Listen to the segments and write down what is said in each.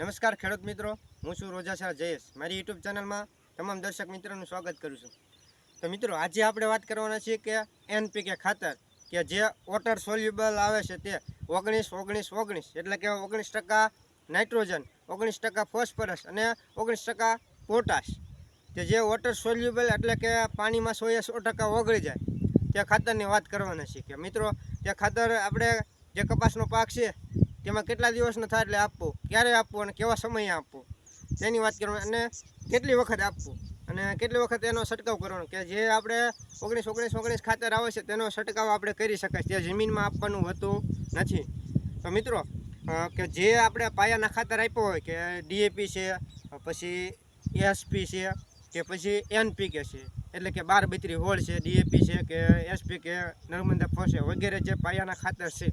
નમસ્કાર ખેડૂત મિત્રો, હું છું રોજાસા જયેશ. મારી યુટ્યુબ ચેનલમાં તમામ દર્શક મિત્રોનું સ્વાગત કરું છું. તો મિત્રો, આજે આપણે વાત કરવાના છીએ કે એનપીકે ખાતર, કે જે વોટર સોલ્યુબલ આવે છે તે ઓગણીસ ઓગણીસ ઓગણીસ, એટલે કે ઓગણીસ ટકા નાઇટ્રોજન ઓગણીસ ટકા ફોસ્ફરસ અને ઓગણીસ ટકા પોટાશ કે જે વોટર સોલ્યુબલ એટલે કે પાણીમાં સો સો ટકા ઓગળી જાય, તે ખાતરની વાત કરવાના છીએ કે મિત્રો, તે ખાતર આપણે જે કપાસનો પાક છે તેમાં કેટલા દિવસનો થાય એટલે આપવું ક્યારે આપવું અને કેવા સમયે આપવું તેની વાત કરવાની અને કેટલી વખત આપવું અને કેટલી વખત એનો છંટકાવ કરવાનો કે જે આપણે ઓગણીસ ઓગણીસ ઓગણીસ ખાતર આવે છે તેનો છંટકાવ આપણે કરી શકાય તે જમીનમાં આપવાનું હોતું નથી. તો મિત્રો કે જે આપણે પાયાના ખાતર આપ્યો હોય કે ડીએપી છે, પછી એસપી છે, કે પછી એનપીકે છે, એટલે કે બાર બત્રી હોળ છે, ડીએપી છે, કે એસપી કે નર્મદા છે વગેરે જે પાયાના ખાતર છે,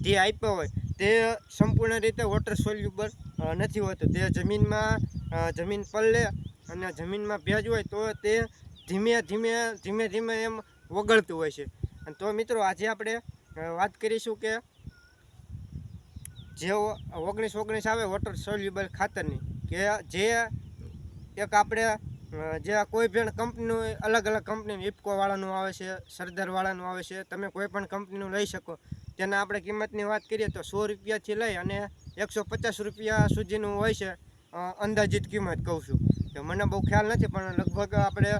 જે આપ્યો હોય તે સંપૂર્ણ રીતે વોટર સોલ્યુબલ નથી હોતું તે જમીનમાં જમીન પલળે અને જમીનમાં ભેજ હોય તો તે ધીમે ધીમે ધીમે ધીમે એમ ઓગળતું હોય છે. અને તો મિત્રો આજે આપણે વાત કરીશું કે જે ઓગણીસ ઓગણીસ આવે વોટર સોલ્યુબલ ખાતરની, કે જે એક આપણે જે કોઈ પણ કંપનીનું અલગ અલગ કંપની ઇફકોવાળાનું આવે છે, સરદારવાળાનું આવે છે, તમે કોઈ પણ કંપનીનું લઈ શકો. તેના આપણે કિંમતની વાત કરીએ તો સો રૂપિયાથી લઈ અને એકસો પચાસ રૂપિયા સુધીનું હોય છે અંદાજિત કિંમત કહું છું. તો મને બહુ ખ્યાલ નથી, પણ લગભગ આપણે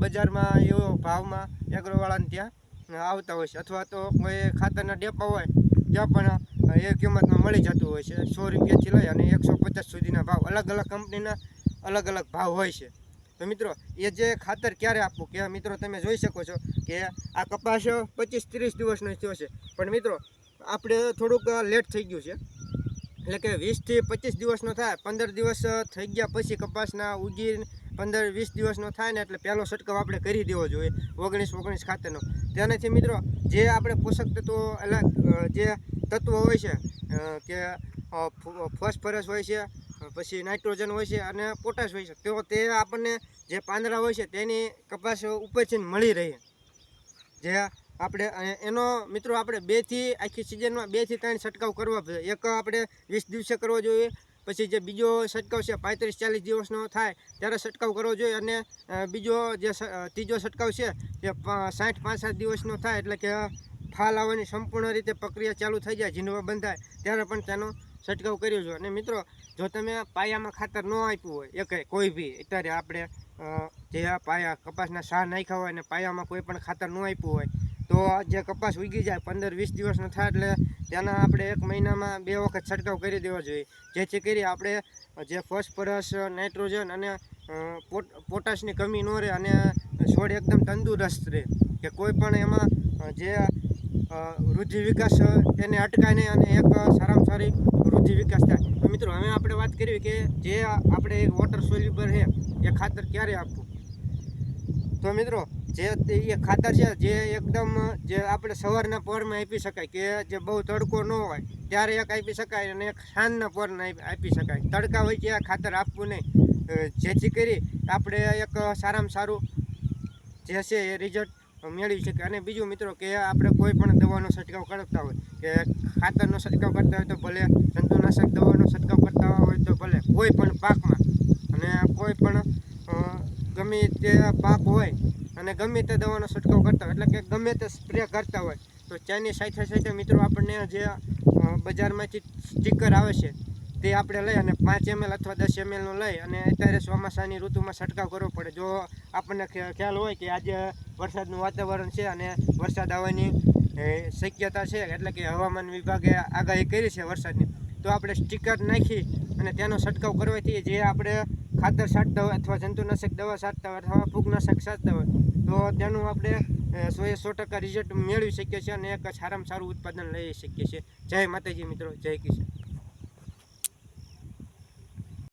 બજારમાં એવો ભાવમાં એગ્રોવાળાને ત્યાં આવતા હોય છે. અથવા તો કોઈ ખાતરના ડેપા હોય, ત્યાં પણ એ કિંમતમાં મળી જતું હોય છે. સો રૂપિયાથી લઈ અને એકસો પચાસ સુધીના ભાવ. અલગ અલગ કંપનીના અલગ અલગ ભાવ હોય છે. તો મિત્રો, એ જે ખાતર ક્યારે આપવું કે મિત્રો તમે જોઈ શકો છો કે આ કપાસ પચીસ ત્રીસ દિવસનો થયો છે. પણ મિત્રો, આપણે થોડુંક લેટ થઈ ગયું છે. એટલે કે વીસથી પચીસ દિવસનો થાય, પંદર દિવસ થઈ ગયા પછી કપાસના ઉગી પંદર વીસ દિવસનો થાય ને એટલે પહેલો છંટકાવ આપણે કરી દેવો જોઈએ, ઓગણીસ ઓગણીસ ખાતરનો. તેનાથી મિત્રો, જે આપણે પોષક તત્વો એટલે જે તત્વો હોય છે કે ફોસ્ફરસ હોય છે પછી નાઇટ્રોજન હોય છે અને પોટાશ હોય છે. તો તે આપણને જે પાંદડા હોય છે તેની કપાસ ઉપરથી મળી રહે. જે આપણે એનો મિત્રો આપણે બેથી આખી સિઝનમાં બેથી ત્રણ છંટકાવ કરવા પડે. એક આપણે વીસ દિવસે કરવો જોઈએ, પછી જે બીજો છંટકાવ છે પાંત્રીસ ચાલીસ દિવસનો થાય, ત્યારે છંટકાવ કરવો જોઈએ અને બીજો જે ત્રીજો છંટકાવ છે તે સાઠ પાંસઠ દિવસનો થાય, એટલે કે ફાલ આવવાની સંપૂર્ણ રીતે પ્રક્રિયા ચાલુ થઈ જાય જીનવા બંધાય, ત્યારે પણ તેનો છંટકાવ કર્યો છે. અને મિત્રો, જો તમે પાયામાં ખાતર ન આપ્યું હોય એક કોઈ બી, અત્યારે આપણે જે પાયા કપાસના શાહ નાખ્યા હોય અને પાયામાં કોઈ પણ ખાતર ન આપ્યું હોય, તો જે કપાસ ઉગી જાય, પંદર વીસ દિવસનો થાય એટલે તેના આપણે એક મહિનામાં બે વખત છંટકાવ કરી દેવો જોઈએ. જેથી કરી આપણે જે ફોસ્ફરસ, નાઇટ્રોજન અને પોટ, પોટાશની કમી ન રહે અને છોડ એકદમ તંદુરસ્ત રહે. કે કોઈ પણ એમાં જે વૃદ્ધિ વિકાસ, તેને અટકાય નહીં અને એક સારામાં સારી વૃદ્ધિ વિકાસ થાય. તો મિત્રો, હવે આપણે વાત કરવી કે જે આપણે વોટર સોલ્યુબર છે, એ ખાતર ક્યારે આપવું? તો મિત્રો, જે એ ખાતર છે, જે એકદમ જે આપણે સવારના પહોરમાં આપી શકાય કે જે બહુ તડકો ન હોય, ત્યારે એક આપી શકાય અને એક સાંજના પહોરને આપ- શકાય. તડકા હોય ત્યાં ખાતર આપવું નહીં. જેથી કરી આપણે એક સારામાં સારું જે છે એ રિઝલ્ટ મેળવી શકે. અને બીજું મિત્રો કે આપણે કોઈ પણ દવાનો છંટકાવ કરતા હોય, કે ખાતરનો છંટકાવ કરતા હોય તો ભલે, જંતુનાશક દવાનો છંટકાવ કરતા હોય તો ભલે, કોઈ પણ પાકમાં. અને કોઈ પણ ગમે તે પાક હોય, અને ગમે તે દવાનો છંટકાવ કરતા હોય, એટલે કે ગમે તે સ્પ્રે કરતા હોય, તો તેની સાથે સાથે મિત્રો આપણને જે બજારમાંથી સ્ટીકર આવે છે તે આપણે લઈ અને પાંચ એમએલ અથવા દસ એમએલનો લઈ અને અત્યારે ચોમાસાની ઋતુમાં છંટકાવ કરવો પડે. જો આપણને ખ્યાલ હોય કે આજે વરસાદનું વાતાવરણ છે અને વરસાદ આવવાની શક્યતા છે એટલે કે હવામાન વિભાગે આગાહી કરી છે વરસાદની, તો આપણે સ્ટીકર નાખી અને તેનો છંટકાવ કરવાથી જે આપણે ખાતર છાંટતા હોય અથવા જંતુનાશક દવા છાંટતા હોય અથવા ફૂગનાશક છાંટતા હોય, તો તેનું આપણે સોએ સો ટકા રિઝલ્ટ મેળવી શકીએ છીએ અને એક સારામાં સારું ઉત્પાદન લઈ શકીએ છીએ. જય માતાજી મિત્રો, જય કિશન